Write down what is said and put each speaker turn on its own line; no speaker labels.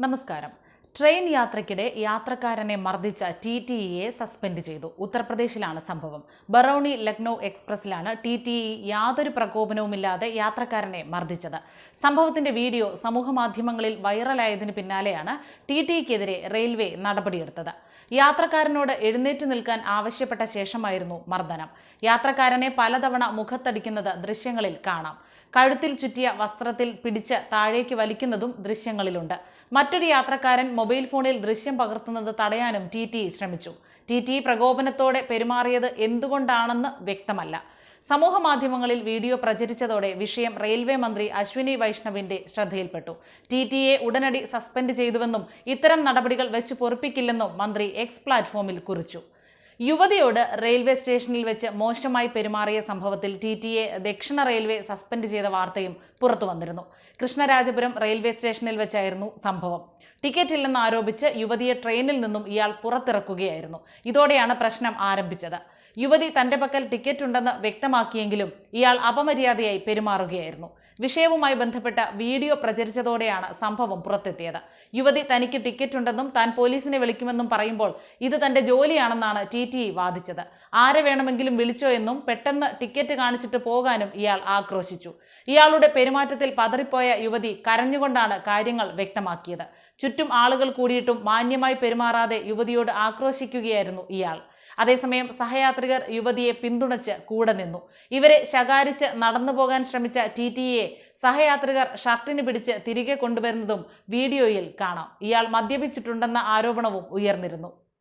നമസ്കാരം. ട്രെയിൻ യാത്രയ്ക്കിടെ യാത്രക്കാരനെ മർദ്ദിച്ച ടി ടി ഇയെ സസ്പെൻഡ് ചെയ്തു. ഉത്തർപ്രദേശിലാണ് സംഭവം. ബറൌണി ലക്നൗ എക്സ്പ്രസിലാണ് ടി ടി ഇ യാതൊരു പ്രകോപനവുമില്ലാതെ യാത്രക്കാരനെ മർദ്ദിച്ചത്. സംഭവത്തിന്റെ വീഡിയോ സമൂഹമാധ്യമങ്ങളിൽ വൈറലായതിനു പിന്നാലെയാണ് ടി ടി ഇക്കെതിരെ റെയിൽവേ നടപടിയെടുത്തത്. യാത്രക്കാരനോട് എഴുന്നേറ്റ് നിൽക്കാൻ ആവശ്യപ്പെട്ട ശേഷമായിരുന്നു മർദ്ദനം. യാത്രക്കാരനെ പലതവണ മുഖത്തടിക്കുന്നത് ദൃശ്യങ്ങളിൽ കാണാം. കഴുത്തിൽ ചുറ്റിയ വസ്ത്രത്തിൽ പിടിച്ച് താഴേക്ക് വലിക്കുന്നതും ദൃശ്യങ്ങളിലുണ്ട്. മറ്റൊരു യാത്രക്കാരൻ മൊബൈൽ ഫോണിൽ ദൃശ്യം പകർത്തുന്നത് തടയാനും ടി ടി ശ്രമിച്ചു. ടി ടി പ്രകോപനത്തോടെ പെരുമാറിയത് എന്തുകൊണ്ടാണെന്ന് വ്യക്തമല്ല. സമൂഹ മാധ്യമങ്ങളിൽ വീഡിയോ പ്രചരിച്ചതോടെ വിഷയം റെയിൽവേ മന്ത്രി അശ്വിനി വൈഷ്ണവിന്റെ ശ്രദ്ധയിൽപ്പെട്ടു. ടി ടിയെ ഉടനടി സസ്പെൻഡ് ചെയ്തുവെന്നും ഇത്തരം നടപടികൾ വെച്ച് പൊറുപ്പിക്കില്ലെന്നും മന്ത്രി എക്സ് പ്ലാറ്റ്ഫോമിൽ കുറിച്ചു. യുവതിയോട് റെയിൽവേ സ്റ്റേഷനിൽ വെച്ച് മോശമായി പെരുമാറിയ സംഭവത്തിൽ ടി ടി എ ദക്ഷിണ റെയിൽവേ സസ്പെൻഡ് ചെയ്ത വാർത്തയും പുറത്തു വന്നിരുന്നു. കൃഷ്ണരാജപുരം റെയിൽവേ സ്റ്റേഷനിൽ വെച്ചായിരുന്നു സംഭവം. ടിക്കറ്റ് ഇല്ലെന്ന് ആരോപിച്ച് യുവതിയെ ട്രെയിനിൽ നിന്നും ഇയാൾ പുറത്തിറക്കുകയായിരുന്നു. ഇതോടെയാണ് പ്രശ്നം ആരംഭിച്ചത്. യുവതി തന്റെ പക്കൽ ടിക്കറ്റ് ഉണ്ടെന്ന് വ്യക്തമാക്കിയെങ്കിലും ഇയാൾ അപമര്യാദയായി പെരുമാറുകയായിരുന്നു. വിഷയവുമായി ബന്ധപ്പെട്ട വീഡിയോ പ്രചരിച്ചതോടെയാണ് സംഭവം പുറത്തെത്തിയത്. യുവതി തനിക്ക് ടിക്കറ്റ് ഉണ്ടെന്നും താൻ പോലീസിനെ വിളിക്കുമെന്നും പറയുമ്പോൾ ഇത് തന്റെ ജോലിയാണെന്നാണ് ടി ടി വാദിച്ചത്. ആരെ വേണമെങ്കിലും വിളിച്ചോ എന്നും പെട്ടെന്ന് ടിക്കറ്റ് കാണിച്ചിട്ട് പോകാനും ഇയാൾ ആക്രോശിച്ചു. ഇയാളുടെ പെരുമാറ്റത്തിൽ പതറിപ്പോയ യുവതി കരഞ്ഞുകൊണ്ടാണ് കാര്യങ്ങൾ വ്യക്തമാക്കിയത്. ചുറ്റും ആളുകൾ കൂടിയിട്ടും മാന്യമായി പെരുമാറാതെ യുവതിയോട് ആക്രോശിക്കുകയായിരുന്നു ഇയാൾ. അതേസമയം സഹയാത്രികർ യുവതിയെ പിന്തുണച്ച് കൂടെ നിന്നു. ഇവരെ ശകാരിച്ച് നടന്നു പോകാൻ ശ്രമിച്ച ടി ടിയെ സഹയാത്രികർ ഷർട്ടിന് പിടിച്ച് തിരികെ കൊണ്ടുവരുന്നതും വീഡിയോയിൽ കാണാം. ഇയാൾ മദ്യപിച്ചിട്ടുണ്ടെന്ന ആരോപണവും ഉയർന്നിരുന്നു.